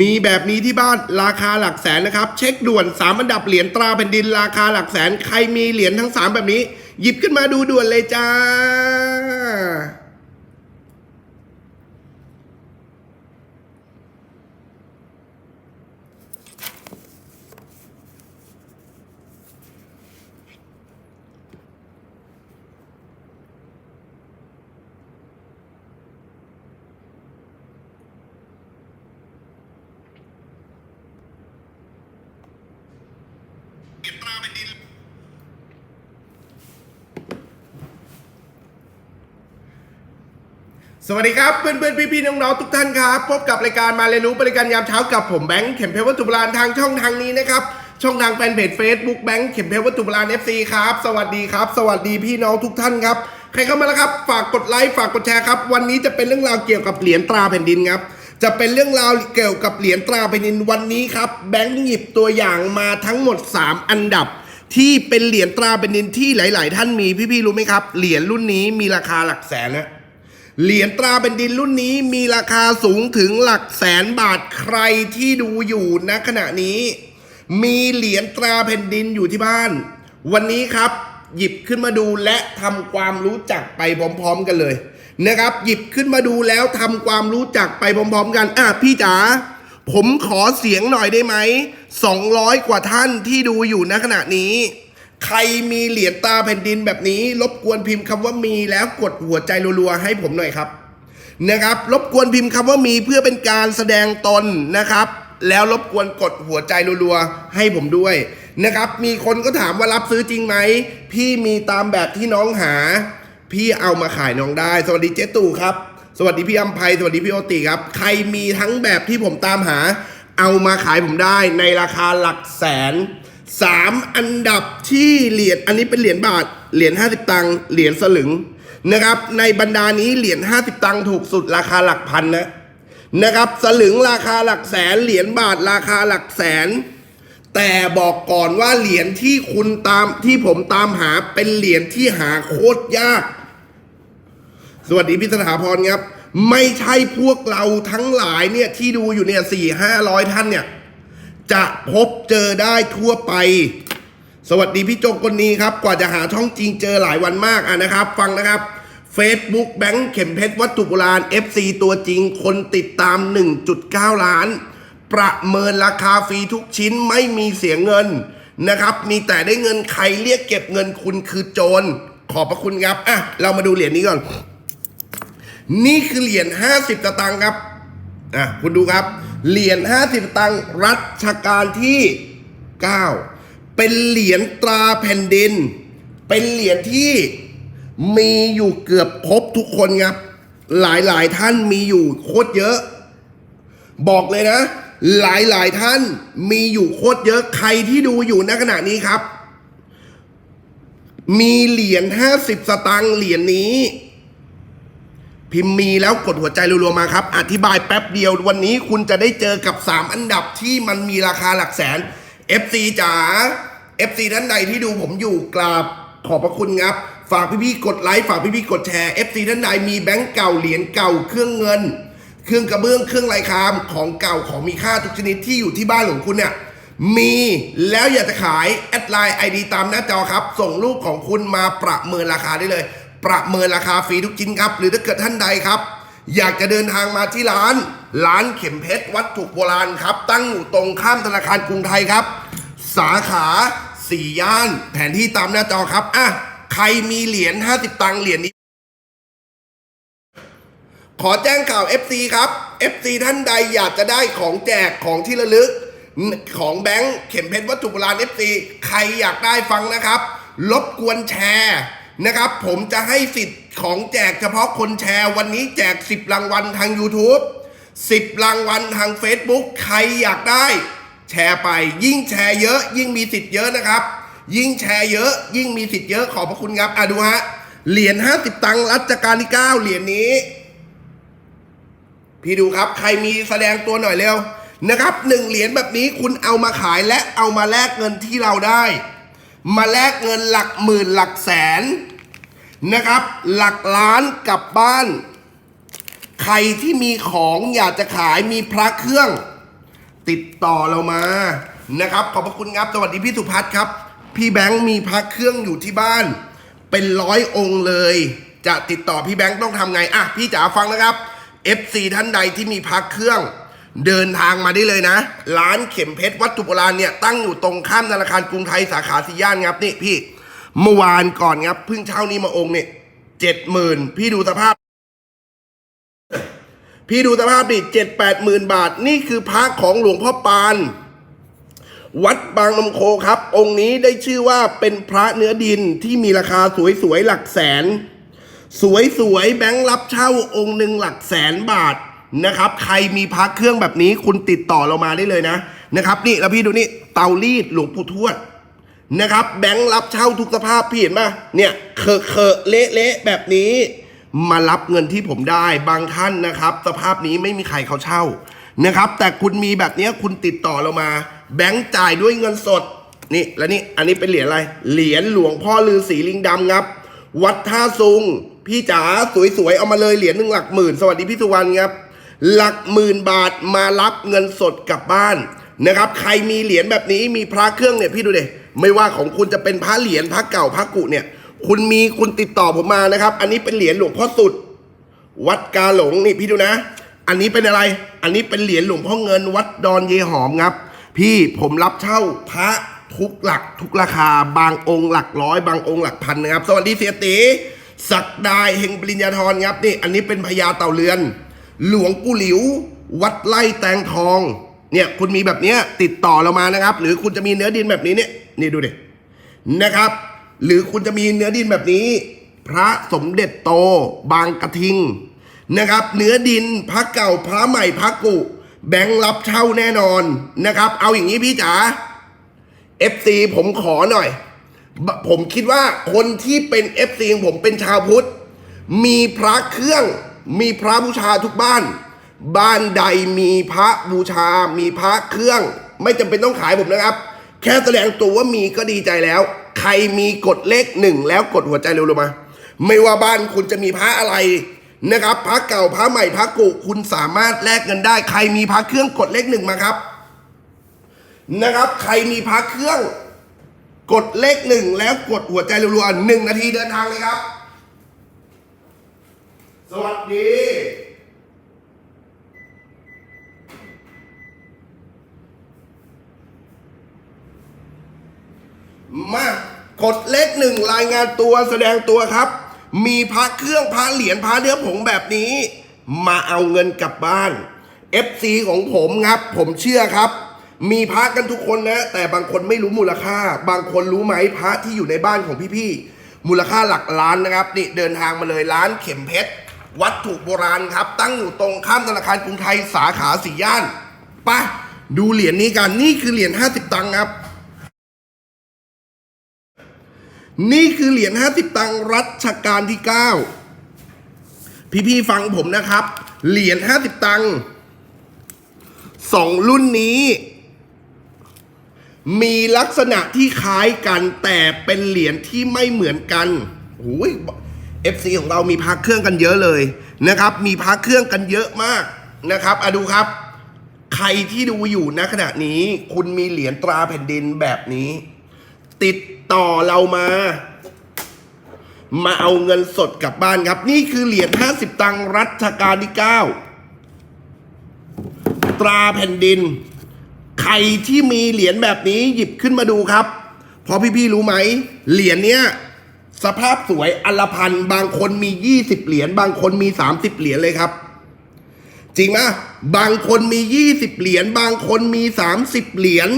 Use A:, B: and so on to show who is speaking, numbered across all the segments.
A: มีแบบนี้ที่บ้านราคาหลักแสนนะครับ เช็คด่วน 3 อันดับเหรียญตราแผ่นดินราคาหลักแสน ใครมีเหรียญทั้ง 3 แบบนี้ หยิบขึ้นมาดูด่วนเลยจ้า สวัสดีครับเพื่อนเพื่อนพี่พี่ๆน้องๆทุกท่านครับพบกับรายการมาเรียนรู้บริการยามเช้ากับผมแบงค์เข็มเพชรวัตถุโบราณทางช่องทางนี้นะครับช่องทางแฟนเพจ Facebook แบงค์เข็มเพชรวัตถุโบราณ FC ครับสวัสดีครับ สวัสดีพี่น้องทุกท่านครับใครเข้ามาแล้วครับฝากกดไลค์ฝากกดแชร์ครับวันนี้จะเป็นเรื่องราวเกี่ยวกับเหรียญตราแผ่นดินครับจะเป็นเรื่องราวเกี่ยวกับเหรียญตราแผ่นดินวันนี้ครับแบงค์หยิบตัวอย่างมาทั้งหมด 3 อันดับ ที่เป็นเหรียญตราแผ่นดินที่หลาย ๆ ท่านมีพี่ๆรู้ไหมครับเหรียญรุ่นนี้มีราคาหลักแสนนะ เหรียญตราแผ่นดินรุ่นนี้มีราคาสูงถึงหลักแสนบาทใครที่ดูอยู่ณขณะนี้ มีเหรียญตราแผ่นดินอยู่ที่บ้าน วันนี้ครับ หยิบขึ้นมาดูและทำความรู้จักไปพร้อม ๆ กันเลยนะครับ หยิบขึ้นมาดูแล้วทำความรู้จักไปพร้อม ๆ กันอะพี่จ๋าผมขอเสียงหน่อยได้ไหม200 กว่าท่านที่ดูอยู่ณขณะนี้ ใครมีเหรียญตาแผ่นดินแบบนี้ รบกวนพิมพ์คำว่ามีแล้วกดหัวใจรัวๆให้ผมหน่อยครับนะครับ รบกวนพิมพ์คำว่ามีเพื่อเป็นการแสดงตนนะครับ แล้วรบกวนกดหัวใจรัวๆให้ผมด้วยนะครับ มีคนก็ถามว่ารับซื้อจริงไหม พี่มีตามแบบที่น้องหา พี่เอามาขายน้องได้ สวัสดีเจ๊ตู่ครับ สวัสดีพี่อัมภัยสวัสดีพี่โอติครับ ใครมีทั้งแบบที่ผมตามหา เอามาขายผมได้ในราคาหลักแสน สามอันดับที่เหรียญอันนี้เป็นเหรียญบาท เหรียญ50 ตังค์เหรียญสลึงนะครับในบรรดานี้เหรียญ50 ตังค์ถูกสุดราคาหลักพันนะนะครับสลึงราคาหลักแสนเหรียญบาทราคาหลักแสน แต่บอกก่อนว่าเหรียญที่คุณตามที่ผมตามหาเป็นเหรียญที่หาโคตรยาก สวัสดีพี่สถาพรครับ ไม่ใช่พวกเราทั้งหลายเนี่ยที่ดูอยู่เนี่ยสี่ห้าร้อยท่านเนี่ย จะพบเจอได้ทั่วไป สวัสดีพี่โจงคนนี้ครับ กว่าจะหาช่องจริงเจอหลายวันมากอะนะครับ ฟังนะครับ Facebook แบงค์เข็มเพชรวัตถุโบราณ FC ตัวจริงคนติดตาม 1.9 ล้าน ประเมินราคาฟรีทุกชิ้นไม่มีเสียเงินนะครับ มีแต่ได้เงินใครเรียกเก็บเงินคุณคือโจร ขอบพระคุณครับ อะ เรามาดูเหรียญนี้ก่อน นี่คือเหรียญ50สตางครับ อะ คุณดูครับ เหรียญ50สตางค์รัชกาลที่ 9 เป็นเหรียญตราแผ่นดิน เป็นเหรียญที่มีอยู่เกือบครบทุกคนครับ หลายหลายท่านมีอยู่โคตรเยอะ บอกเลยนะ หลายหลายท่านมีอยู่โคตรเยอะใครที่ดูอยู่ณขณะนี้ครับ มีเหรียญ50 สตางค์เหรียญนี้ พิมพ์มีแล้วกดหัวใจรัวๆมาครับ อธิบายแป๊บเดียววันนี้คุณจะได้เจอกับ 3 อันดับที่มันมีราคาหลักแสน FC จ๋า FC ท่านใดที่ดูผมอยู่กราบขอบพระคุณครับ ฝากพี่ๆกดไลค์ฝากพี่ๆกดแชร์ FC ท่านใดมีแบงก์เก่าเหรียญเก่าเครื่องเงิน เครื่องกระเบื้องเครื่องลายคามของเก่าของมีค่าทุกชนิดที่อยู่ที่บ้านของคุณเนี่ยมีแล้วอยากจะขายแอดไลน์ไอดีตามหน้าจอครับ ส่งรูปของคุณมาประเมินราคาได้เลย ประเมินราคาฟรีทุกชิ้นครับ หรือถ้าเกิดท่านใดครับ อยากจะเดินทางมาที่ร้าน ร้านเข็มเพชรวัตถุโบราณครับ ตั้งอยู่ตรงข้ามธนาคารกรุงไทยครับ สาขาสี่ย่าน แผนที่ตามหน้าจอครับอะใครมีเหรียญ50 ตังค์เหรียญนี้ ขอแจ้งข่าว FC ครับ FC ท่านใดอยากจะได้ของแจกของที่ระลึก ของแบงค์เข็มเพชรวัตถุโบราณ FC ใครอยากได้ฟังนะครับรบกวนแชร์ นะครับ ผมจะให้สิทธิ์ของแจกเฉพาะคนแชร์วันนี้แจก 10 รางวัลทาง YouTube 10 รางวัลทาง Facebook ใครอยากได้ แชร์ไป ยิ่งแชร์เยอะ ยิ่งมีสิทธิ์เยอะนะครับ ยิ่งแชร์เยอะ ยิ่งมีสิทธิ์เยอะขอบพระคุณครับอะดูฮะเหรียญ50 ตังค์รัชกาลที่ 9 เหรียญนี้ พี่ดูครับใครมีแสดงตัวหน่อยเร็วนะครับหนึ่งเหรียญแบบนี้คุณเอามาขายและเอามาแลกเงินที่เราได้ มาแลกเงินหลักหมื่นหลักแสนนะครับ หลักล้านกลับบ้าน ใครที่มีของอยากจะขายมีพระเครื่อง ติดต่อเรามานะครับ ขอบพระคุณครับสวัสดีพี่สุพัฒน์ครับ พี่แบงค์มีพระเครื่องอยู่ที่บ้าน เป็นร้อยองค์เลย จะติดต่อพี่แบงค์ต้องทำไงอะพี่จ๋าฟังนะครับ FC ท่านใดที่มีพระเครื่อง เดินทางมาได้เลยนะ ร้านเข็มเพชรวัตถุโบราณเนี่ยตั้งอยู่ตรงข้ามธนาคารกรุงไทยสาขาสีย่านครับนี่พี่เมื่อวานก่อนครับเพิ่งเช่านี้มาองค์เนี่ยเจ็ดหมื่นพี่ดูสภาพ พี่ดูสภาพดิเจ็ดแปดหมื่นบาท นี่คือพระของหลวงพ่อปาน วัดบางนมโคครับ องค์นี้ได้ชื่อว่าเป็นพระเนื้อดินที่มีราคาสวยๆหลักแสน สวยๆแบงค์รับเช่าองค์หนึ่งหลักแสนบาท นะครับ ใครมีพระเครื่องแบบนี้คุณติดต่อเรามาได้เลยนะนะครับนี่แล้วพี่ดูนี่เตารีดหลวงปู่ทวดนะครับ แบงค์รับเช่าทุกสภาพพี่เห็นป่ะเนี่ยเคอะเคอะเละเละแบบนี้ มารับเงินที่ผมได้บางท่านนะครับ สภาพนี้ไม่มีใครเขาเช่านะครับ แต่คุณมีแบบนี้คุณติดต่อเรามา แบงค์จ่ายด้วยเงินสดนี่แล้วนี่อันนี้เป็นเหรียญอะไร เหรียญหลวงพ่อลือศรีลิงดำครับ วัดท่าซุง พี่จ๋าสวยๆ เอามาเลยเหรียญหนึ่งหลักหมื่น สวัสดีพี่สุวรรณครับ หลักหมื่นบาทมารับเงินสดกลับบ้านนะครับ ใครมีเหรียญแบบนี้มีพระเครื่องเนี่ยพี่ดูเดไม่ว่าของคุณจะเป็นพระเหรียญพระเก่าพระกุเนี่ย คุณมีคุณติดต่อผมมานะครับ อันนี้เป็นเหรียญหลวงพ่อสุด วัดกาหลงนี่พี่ดูนะ อันนี้เป็นอะไร อันนี้เป็นเหรียญหลวงพ่อเงิน วัดดอนเยหอมครับ พี่ผมรับเช่าพระทุกหลักทุกราคา บางองค์หลักร้อย บางองค์หลักพันนะครับ สวัสดีเสียตีศักดายเฮงปริญญาธรครับนี่ อันนี้เป็นพญาเต่าเรือน หลวงปู่หลิว วัดไล่แตงทอง เนี่ยคุณมีแบบเนี้ยติดต่อเรามานะครับ หรือคุณจะมีเนื้อดินแบบนี้เนี่ยนี่ดูดินะครับ หรือคุณจะมีเนื้อดินแบบนี้ พระสมเด็จโต บางกระทิงนะครับ เนื้อดินพระเก่าพระใหม่พระกุ แบงค์รับเช่าแน่นอนนะครับ เอาอย่างนี้พี่จ๋า FC ผมขอหน่อย ผมคิดว่าคนที่เป็น FC ของผมเป็นชาวพุทธ มีพระเครื่อง มีพระบูชาทุกบ้าน บ้านใดมีพระบูชา มีพระเครื่อง ไม่จำเป็นต้องขายผมนะครับ แค่แสดงตัวว่ามีก็ดีใจแล้ว ใครมีกดเลขหนึ่งแล้วกดหัวใจเร็วๆมา ไม่ว่าบ้านคุณจะมีพระอะไรนะครับพระเก่าพระใหม่พระกุคุณสามารถแลกเงินได้ ใครมีพระเครื่องกดเลขหนึ่งมาครับ นะครับ ใครมีพระเครื่อง กดเลขหนึ่งแล้วกดหัวใจรัวๆหนึ่งนาทีเดินทางเลยครับ สวัสดี มากดเลขหนึ่งรายงานตัวแสดงตัวครับ มีพระเครื่องพระเหรียญพระเนื้อผงแบบนี้ มาเอาเงินกลับบ้าน FC ของผมครับ ผมเชื่อครับ มีพระกันทุกคนนะ แต่บางคนไม่รู้มูลค่า บางคนรู้ไหมพระที่อยู่ในบ้านของพี่ๆมูลค่าหลักล้านนะครับ นี่เดินทางมาเลยร้านเข็มเพชร วัตถุโบราณครับ ตั้งอยู่ตรงข้ามธนาคารกรุงไทยสาขาสี่ย่านไปะดูเหรียญนี้กันนี่คือเหรียญ50 ตังค์ครับ นี่คือเหรียญ50 ตังค์รัชกาลที่ 9 พี่ๆฟังผมนะครับ เหรียญ50 ตังค์สองรุ่นนี้ มีลักษณะที่คล้ายกันแต่เป็นเหรียญที่ไม่เหมือนกันโอ้ย FC ของเรามีพักเครื่องกันเยอะเลยนะครับ มีพักเครื่องกันเยอะมากนะครับอะดูครับ ใครที่ดูอยู่ณขณะนี้ คุณมีเหรียญตราแผ่นดินแบบนี้ ติดต่อเรามา มาเอาเงินสดกลับบ้านครับ นี่คือเหรียญ50 ตังรัชกาลที่ 9 ตราแผ่นดิน ใครที่มีเหรียญแบบนี้หยิบขึ้นมาดูครับ เพราะพี่ๆรู้ไหม เหรียญเนี้ย สภาพสวยอัลพันธ์บางคนมี 20 เหรียญบางคนมี 30 เหรียญเลยครับ จริงไหมบางคนมี 20 เหรียญบางคนมี 30 เหรียญ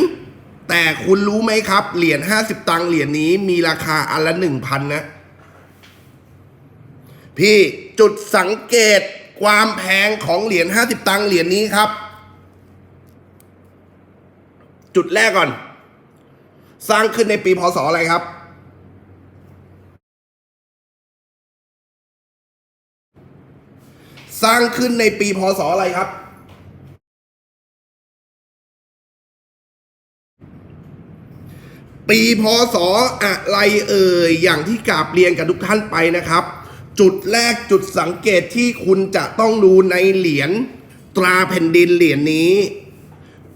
A: แต่คุณรู้ไหมครับ เหรียญ50 ตังค์เหรียญนี้มีราคาอันละ1,000นะพี่จุดสังเกตความแพงของเหรียญ50 ตังค์เหรียญนี้ครับ จุดแรกก่อน สร้างขึ้นในปีพศอะไรครับ สร้างขึ้นในปีพศอะไรครับ ปีพศอะไรเอ่ยอย่างที่กราบเรียนกับทุกท่านไปนะครับ จุดแรกจุดสังเกตที่คุณจะต้องดูในเหรียญตราแผ่นดินเหรียญนี้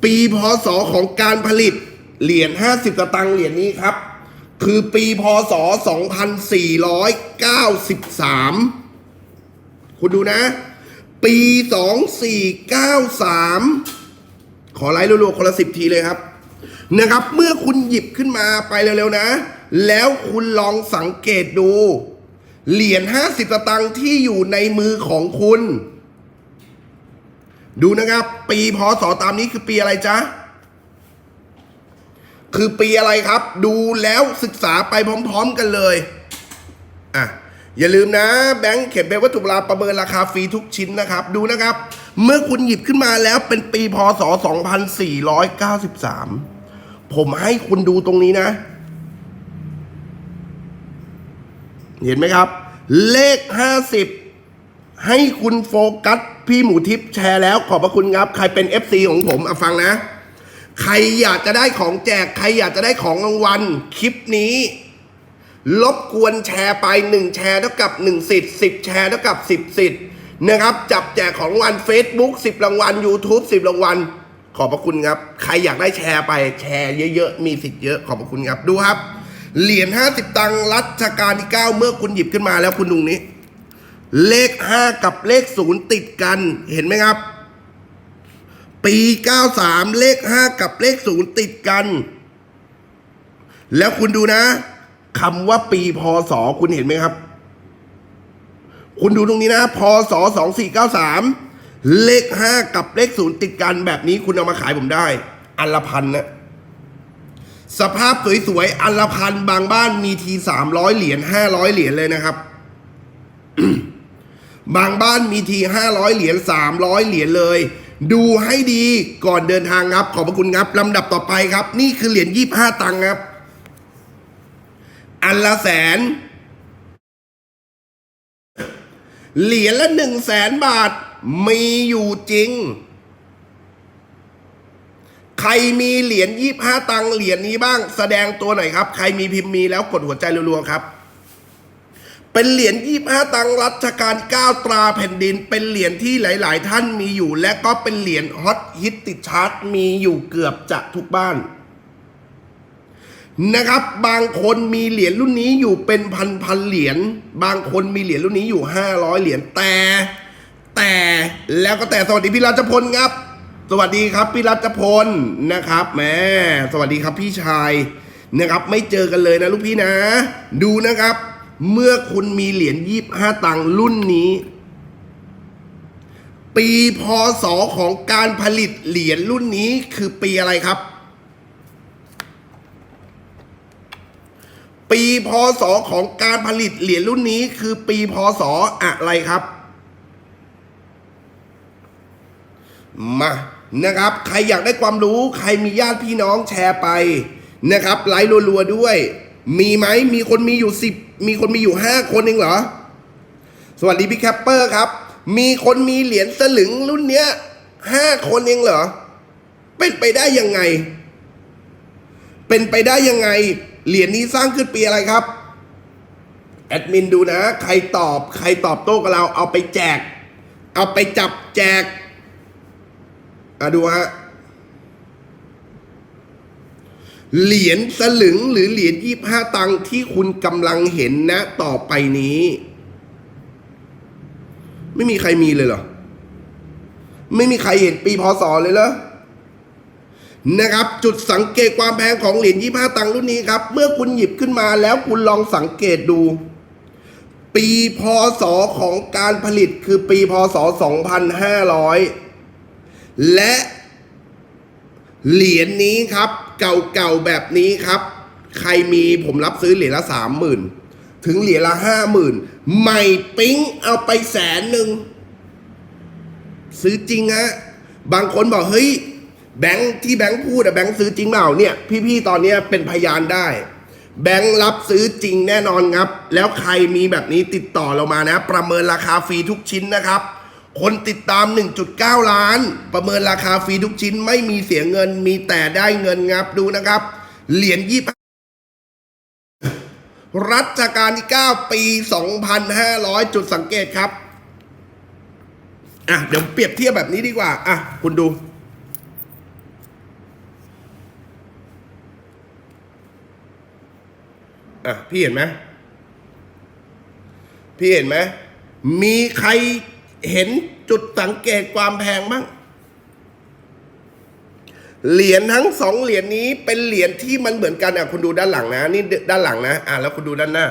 A: ปีพศของการผลิตเหรียญ50สตางค์เหรียญนี้ครับ คือปีพศ 2493 คุณดูนะ ปี 2493 ขอไลค์รัวๆคนละสิบทีเลยครับนะครับ เมื่อคุณหยิบขึ้นมาไปเร็วๆนะ แล้วคุณลองสังเกตดู เหรียญ50สตางค์ที่อยู่ในมือของคุณ ดูนะครับ ปีพศตามนี้คือปีอะไรจ๊ะ คือปีอะไรครับ ดูแล้วศึกษาไปพร้อม ๆ กันเลย อะ อย่าลืมนะแบงค์เข็มเป็นวัตถุโบราณประเมินราคาฟรีทุกชิ้นนะครับ ดูนะครับ เมื่อคุณหยิบขึ้นมาแล้วเป็นปีพศ 2493 ผมให้คุณดูตรงนี้นะ เห็นไหมครับ เลข 50 ให้คุณโฟกัสพี่หมูทิพย์แชร์แล้วขอบพระคุณครับ ใครเป็น FC ของผมอะฟังนะ ใครอยากจะได้ของแจก ใครอยากจะได้ของรางวัลคลิปนี้ ลบกวนแชร์ไป 1 แชร์เท่ากับ 1 สิทธิ์ 10 แชร์เท่ากับ 10 สิทธิ์นะครับจับแจกของรางวัล Facebook 10 รางวัล YouTube 10 รางวัล ขอบพระคุณครับ ใครอยากได้แชร์ไปแชร์เยอะๆ มีสิทธิ์เยอะขอบพระคุณครับดูครับ เหรียญ50 ตังค์รัชกาลที่ 9 เมื่อคุณหยิบขึ้นมาแล้วคุณดูนี้ เลข 5 กับเลข 0 ติดกันเห็นไหมครับ ปี 93 เลข 5 กับเลข 0 ติดกัน แล้วคุณดูนะ คำว่าปีพศคุณเห็นไหมครับ คุณดูตรงนี้นะพศ2493เก้าสามเลข5กับเลข0ติดกันแบบนี้คุณเอามาขายผมได้ อันละพันนะ สภาพสวยๆ อันละพันบางบ้านมีที300เหรียญ500เหรียญเลยนะครับ บางบ้านมีที500เหรียญ300เหรียญเลย ดูให้ดีก่อนเดินทางครับ ขอบพระคุณครับลำดับต่อไปครับ นี่คือเหรียญ25ตังค์ครับ นละแสน เหรียญละหนึ่งแสนบาท มีอยู่จริง ใครมีเหรียญยี่ห้าตังเหรียญนี้บ้าง แสดงตัวหน่อยครับ ใครมีพิมพ์มีแล้วกดหัวใจรัวๆครับ เป็นเหรียญยี่ห้าตังรัชกาลเก้าตราแผ่นดิน เป็นเหรียญที่หลาย ๆ ท่านมีอยู่ และก็เป็นเหรียญฮอตฮิตติดชาร์ตมีอยู่เกือบจะทุกบ้าน นะครับ บางคนมีเหรียญรุ่นนี้อยู่เป็นพันพันเหรียญบางคนมีเหรียญรุ่นนี้อยู่ห้าร้อยเหรียญแต่แต่แล้วก็แต่สวัสดีพี่รัชพลครับ สวัสดีครับพี่รัชพลนะครับแม่สวัสดีครับพี่ชายนะครับไม่เจอกันเลยนะลูกพี่นะ ดูนะครับ เมื่อคุณมีเหรียญยี่ห้าตังรุ่นนี้ ปีพศของการผลิตเหรียญรุ่นนี้คือปีอะไรครับ ปีพศของการผลิตเหรียญรุ่นนี้คือปีพศอะไรครับ มานะครับ ใครอยากได้ความรู้ ใครมีญาติพี่น้องแชร์ไปนะครับ ไลค์รัวๆด้วย มีไหมมีคนมีอยู่สิบมีคนมีอยู่ห้าคนเองเหรอ สวัสดีพี่แคปเปอร์ครับ มีคนมีเหรียญสลึงรุ่นเนี้ยห้าคนเองเหรอ เป็นไปได้ยังไง เป็นไปได้ยังไง เหรียญนี้สร้างขึ้นปีอะไรครับแอดมินดูนะ ใครตอบ ใครตอบโต้กับเราเอาไปแจก เอาไปจับแจกอะดูฮะเหรียญสลึงหรือเหรียญยี่ห้าตังที่คุณกำลังเห็นนะ ต่อไปนี้ ไม่มีใครมีเลยเหรอ ไม่มีใครเห็นปีพศเลยเหรอ นะครับ จุดสังเกตความแพงของเหรียญยี่ห้าตังค์รุ่นนี้ครับ เมื่อคุณหยิบขึ้นมาแล้วคุณลองสังเกตดู ปีพศของการผลิตคือปีพศ 2500 และเหรียญนี้ครับ เก่าๆแบบนี้ครับ ใครมีผมรับซื้อเหรียญละสามหมื่นถึงเหรียญละห้าหมื่นใหม่ปิ๊งเอาไปแสนหนึ่งซื้อจริงฮะบางคนบอกเฮ้ย แบงค์ที่แบงค์พูดอะแบงค์ซื้อจริงเปล่าเนี่ยพี่ๆตอนเนี้ยเป็นพยานได้ แบงค์รับซื้อจริงแน่นอนครับ แล้วใครมีแบบนี้ติดต่อเรามานะ ประเมินราคาฟรีทุกชิ้นนะครับ คนติดตาม 1.9 ล้าน ประเมินราคาฟรีทุกชิ้น ไม่มีเสียเงินมีแต่ได้เงินครับดูนะครับ เหรียญยี่รัชกาลที่ 9 ปี 2,500 จุดสังเกตครับ อะ เดี๋ยวเปรียบเทียบแบบนี้ดีกว่า อะ คุณดู อะพี่เห็นไหมพี่เห็นไหมมีใครเห็นจุดสังเกตความแพงบ้างเหรียญทั้งสองเหรียญนี้เป็นเหรียญที่มันเหมือนกันอะคุณดูด้านหลังนะ นี่ด้านหลังนะ อะแล้วคุณดูด้านหน้า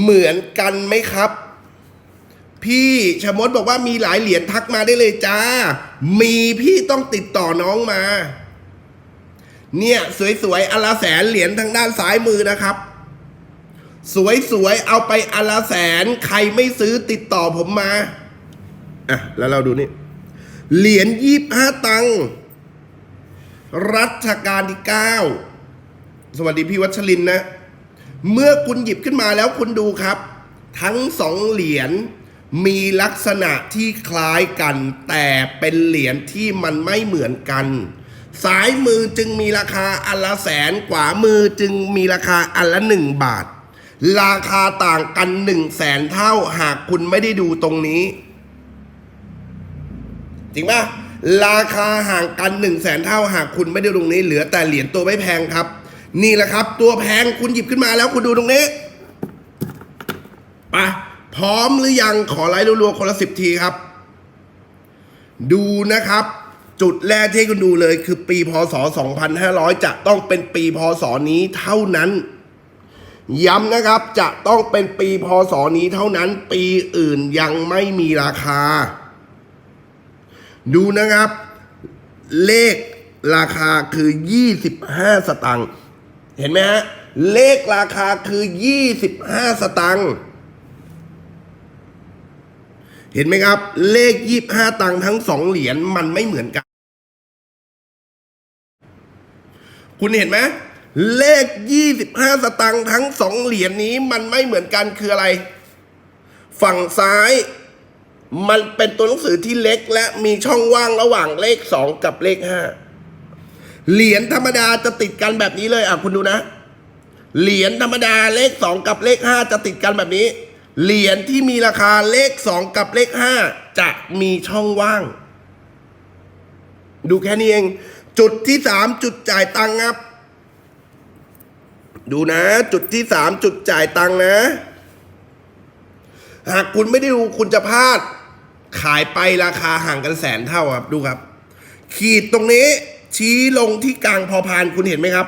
A: เหมือนกันไหมครับ พี่ชมดบอกว่ามีหลายเหรียญทักมาได้เลยจ้า มีพี่ต้องติดต่อน้องมา เนี่ยสวยๆอละแสนเหรียญทางด้านซ้ายมือนะครับ สวยๆเอาไปอละแสนใครไม่ซื้อติดต่อผมมาอะแล้วเราดูนี่ เหรียญยี่ห้าตังรัชกาลที่เก้าสวัสดีพี่วัชรินนะ เมื่อคุณหยิบขึ้นมาแล้วคุณดูครับ ทั้งสองเหรียญ มีลักษณะที่คล้ายกัน แต่เป็นเหรียญที่มันไม่เหมือนกันซ้ายมือจึงมีราคาอันละแสนขวามือจึงมีราคาอันละหนึ่งบาท ราคาต่างกันหนึ่งแสนเท่าหากคุณไม่ได้ดูตรงนี้ จริงป่ะราคาห่างกันหนึ่งแสนเท่าหากคุณไม่ได้ตรงนี้ เหลือแต่เหรียญตัวไม่แพงครับ นี่แหละครับ ตัวแพงคุณหยิบขึ้นมาแล้วคุณดูตรงนี้ไป พร้อมหรือยังขอไลค์รัวๆคนละสิบทีครับ ดูนะครับ จุดแรกที่คุณดูเลยคือปีพศ 2500 จะต้องเป็นปีพศนี้เท่านั้น ย้ำนะครับจะต้องเป็นปีพศนี้เท่านั้น ปีอื่นยังไม่มีราคา ดูนะครับ เลขราคาคือ 25 สตังค์เห็นไหมฮะเลขราคาคือ 25 สตังค์ เห็นไหมครับ เลข25ตังทั้งสองเหรียญมันไม่เหมือนกัน คุณเห็นไหมเลข25สตังค์ทั้งสองเหรียญนี้มันไม่เหมือนกันคืออะไร ฝั่งซ้าย มันเป็นตัวหนังสือที่เล็กและมีช่องว่างระหว่างเลขสองกับเลขห้าเหรียญธรรมดาจะติดกันแบบนี้เลยอะคุณดูนะ เหรียญธรรมดาเลขสองกับเลขห้าจะติดกันแบบนี้ เหรียญที่มีราคาเลขสองกับเลขห้าจะมีช่องว่าง ดูแค่นี้เอง จุดที่สามจุดจ่ายตังค์ครับ ดูนะ จุดที่สามจุดจ่ายตังค์นะ หากคุณไม่ได้ดูคุณจะพลาด ขายไปราคาห่างกันแสนเท่าครับ ดูครับ ขีดตรงนี้ ชี้ลงที่กลางพอพานคุณเห็นไหมครับ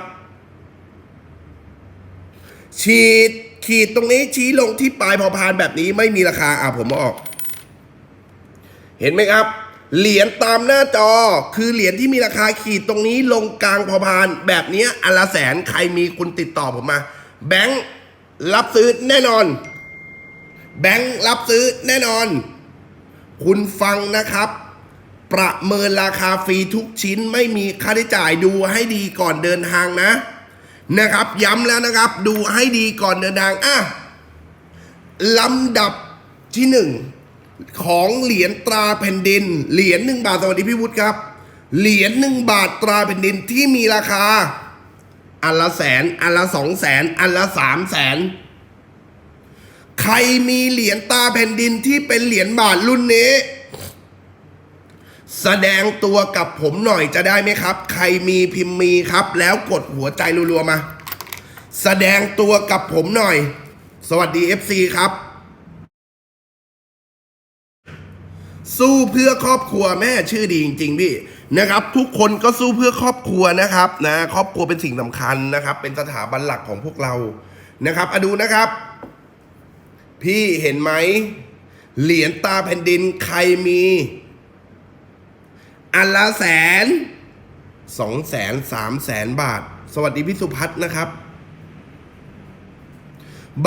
A: ฉีด ขีดตรงนี้ชี้ลงที่ปลายพอพานแบบนี้ไม่มีราคาอะผมอออก เห็นไหมครับ เหรียญตามหน้าจอคือเหรียญที่มีราคาขีดตรงนี้ลงกลางพอพาน แบบนี้อันละแสนใครมีคุณติดต่อผมมา แบงค์รับซื้อแน่นอน แบงค์รับซื้อแน่นอน คุณฟังนะครับประเมินราคาฟรีทุกชิ้นไม่มีค่าใช้จ่ายดูให้ดีก่อนเดินทางนะ นะครับ ย้ำแล้วนะครับ ดูให้ดีก่อนเดินทางอะลำดับที่หนึ่งของเหรียญตราแผ่นดิน เหรียญหนึ่งบาทสวัสดีพี่วุฒิครับ เหรียญหนึ่งบาทตราแผ่นดินที่มีราคา อันละแสน อันละสองแสน อันละสามแสน ใครมีเหรียญตาแผ่นดินที่เป็นเหรียญบาทรุ่นนี้ แสดงตัวกับผมหน่อยจะได้ไหมครับ ใครมีพิมพ์มีครับ แล้วกดหัวใจรัวๆมา แสดงตัวกับผมหน่อย สวัสดี FC ครับ สู้เพื่อครอบครัวแม่ชื่อดีจริงๆพี่นะครับทุกคนก็สู้เพื่อครอบครัวนะครับนะครอบครัวเป็นสิ่งสำคัญนะครับ เป็นสถาบันหลักของพวกเรานะครับอะดูนะครับ พี่เห็นไหมเหรียญตาแผ่นดินใครมี อันละแสนสองแสนสามแสนบาท สวัสดีพี่สุพัฒน์นะครับ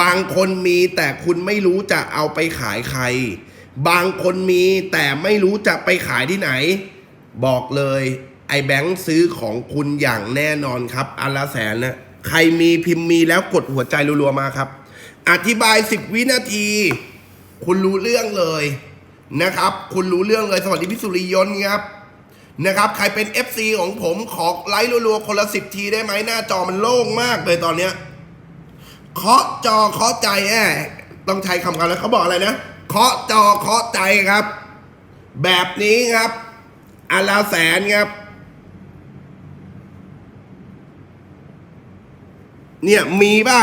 A: บางคนมีแต่คุณไม่รู้จะเอาไปขายใคร บางคนมีแต่ไม่รู้จะไปขายที่ไหน บอกเลย ไอ้แบงค์ซื้อของคุณอย่างแน่นอนครับ อันละแสนนะใครมีพิมพ์มีแล้วกดหัวใจรัวๆมาครับ อธิบาย 10 วินาที คุณรู้เรื่องเลยนะครับ คุณรู้เรื่องเลย สวัสดีพี่สุริยนต์ครับ นะครับ ใครเป็น FC ของผมขอไลค์รัวๆ คนละสิบทีได้ไหมหน้าจอมันโล่งมากเลยตอนเนี้ยเคาะจอเคาะใจแอต้องใช้คำกันแล้วเขาบอกอะไรนะเคาะจอเคาะใจครับ แบบนี้ครับอันละแสนครับ เนี่ย มีป่ะ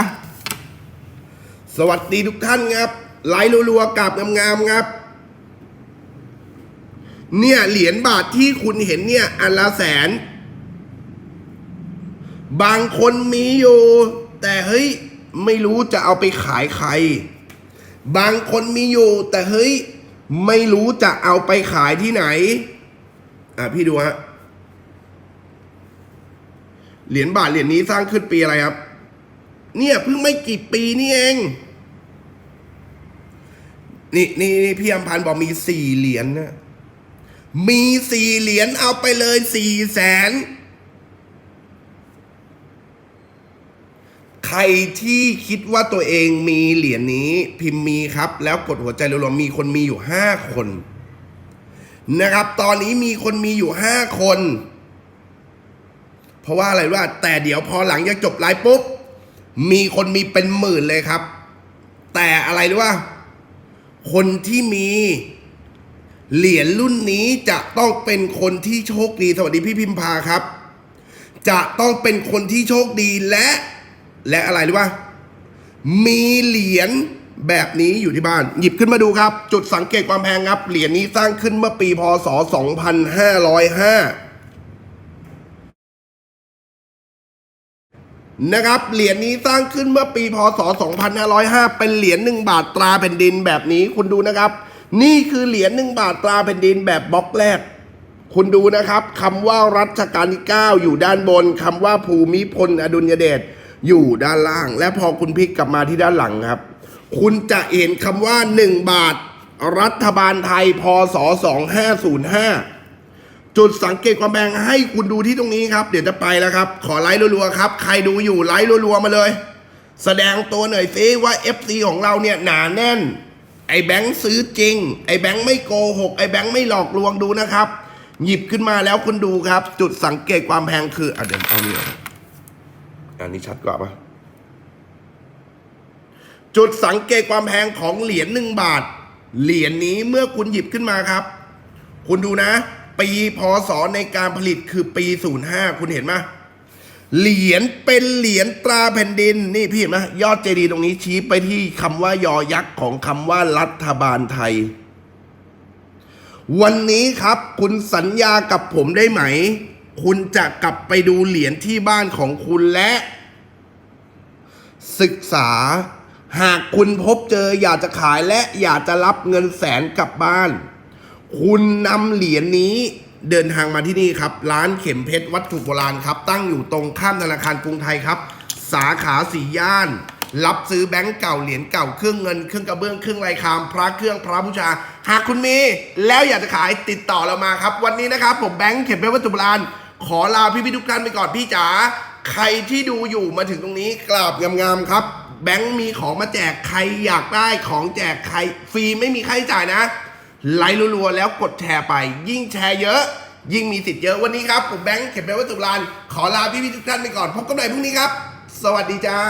A: สวัสดีทุกท่านครับ ไลค์รัวๆกับงามๆครับ เนี่ยเหรียญบาทที่คุณเห็นเนี่ยอันละแสน บางคนมีอยู่แต่เฮ้ยไม่รู้จะเอาไปขายใคร บางคนมีอยู่แต่เฮ้ยไม่รู้จะเอาไปขายที่ไหน อะพี่ดูฮะ เหรียญบาทเหรียญนี้สร้างขึ้นปีอะไรครับ เนี่ยเพิ่งไม่กี่ปีนี่เอง นี่นี่นี่พี่อำพันธ์บอกมีสี่เหรียญนะ มีสี่เหรียญเอาไปเลยสี่แสน ใครที่คิดว่าตัวเองมีเหรียญนี้ พิมพ์มีครับ แล้วกดหัวใจรัวๆมีคนมีอยู่ห้าคน นะครับ ตอนนี้มีคนมีอยู่ห้าคน เพราะว่าอะไรด้ว่า แต่เดี๋ยวพอหลังจากจบไลฟ์ปุ๊บ มีคนมีเป็นหมื่นเลยครับ แต่อะไรรู้ว่า คนที่มี เหรียญรุ่นนี้จะต้องเป็นคนที่โชคดี สวัสดีพี่พิมพาครับ จะต้องเป็นคนที่โชคดีและ และอะไรรู้ว่ามีเหรียญแบบนี้อยู่ที่บ้าน หยิบขึ้นมาดูครับ จุดสังเกตความแพงครับ เหรียญนี้สร้างขึ้นเมื่อปีพศ 2505 นะครับ เหรียญนี้สร้างขึ้นเมื่อปีพศ 2505 เป็นเหรียญหนึ่งบาทตราแผ่นดินแบบนี้คุณดูนะครับ นี่คือเหรียญหนึ่งบาทตราแผ่นดินแบบบล็อกแรก คุณดูนะครับคำว่ารัชกาลที่ 9 อยู่ด้านบนคำว่าภูมิพลอดุลยเดชอยู่ด้านล่าง และพอคุณพลิกกลับมาที่ด้านหลังครับ คุณจะเห็นคำว่า 1 บาท รัฐบาลไทยพศ 2505 จุดสังเกตความแพงให้คุณดูที่ตรงนี้ครับ เดี๋ยวจะไปแล้วครับ ขอไลค์รัวๆครับ ใครดูอยู่ไลค์รัวๆมาเลย แสดงตัวหน่อยซิว่า FC ของเราเนี่ยหนาแน่น ไอ้แบงค์ซื้อจริง ไอ้แบงค์ไม่โกหก ไอ้แบงค์ไม่หลอกลวงดูนะครับ หยิบขึ้นมาแล้วคุณดูครับ จุดสังเกตความแพงคืออะเดี๋ยวเอานี่ออันนี้ชัดกว่าปะจุดสังเกตความแพงของเหรียญหนึ่งบาท เหรียญนี้เมื่อคุณหยิบขึ้นมาครับ คุณดูนะ ปีพศในการผลิตคือปี 05 คุณเห็นไหม เหรียญเป็นเหรียญตราแผ่นดิน นี่พี่เห็นไหมยอดเจดีย์ตรงนี้ชี้ไปที่คำว่ายอยักษ์ของคำว่ารัฐบาลไทย วันนี้ครับ คุณสัญญากับผมได้ไหม คุณจะกลับไปดูเหรียญที่บ้านของคุณและ ศึกษา หากคุณพบเจออยากจะขายและอยากจะรับเงินแสนกลับบ้าน คุณนำเหรียญนี้ เดินทางมาที่นี่ครับ ร้านเข็มเพชรวัตถุโบราณครับ ตั้งอยู่ตรงข้ามธนาคารกรุงไทยครับ สาขาสีย่าน รับซื้อแบงก์เก่าเหรียญเก่าเครื่องเงินเครื่องกระเบื้องเครื่องลายคาม พระเครื่องพระบูชา หากคุณมี แล้วอยากจะขายติดต่อเรามาครับ วันนี้นะครับ ผมแบงค์เข็มเพชรวัตถุโบราณ ขอลาพี่พี่ทุกท่านไปก่อนพี่จ๋าใครที่ดูอยู่มาถึงตรงนี้กราบงามๆครับ แบงค์มีของมาแจกใครอยากได้ของแจกใครฟรีไม่มีค่าใช้จ่ายนะ ไลค์รัวๆแล้วกดแชร์ไป ยิ่งแชร์เยอะ ยิ่งมีสิทธิ์เยอะวันนี้ครับ ผมแบงค์เข็มเพชรวัตถุโบราน ขอลาพี่ๆทุกท่านไปก่อน พบกันใหม่พรุ่งนี้ครับ สวัสดีจ้า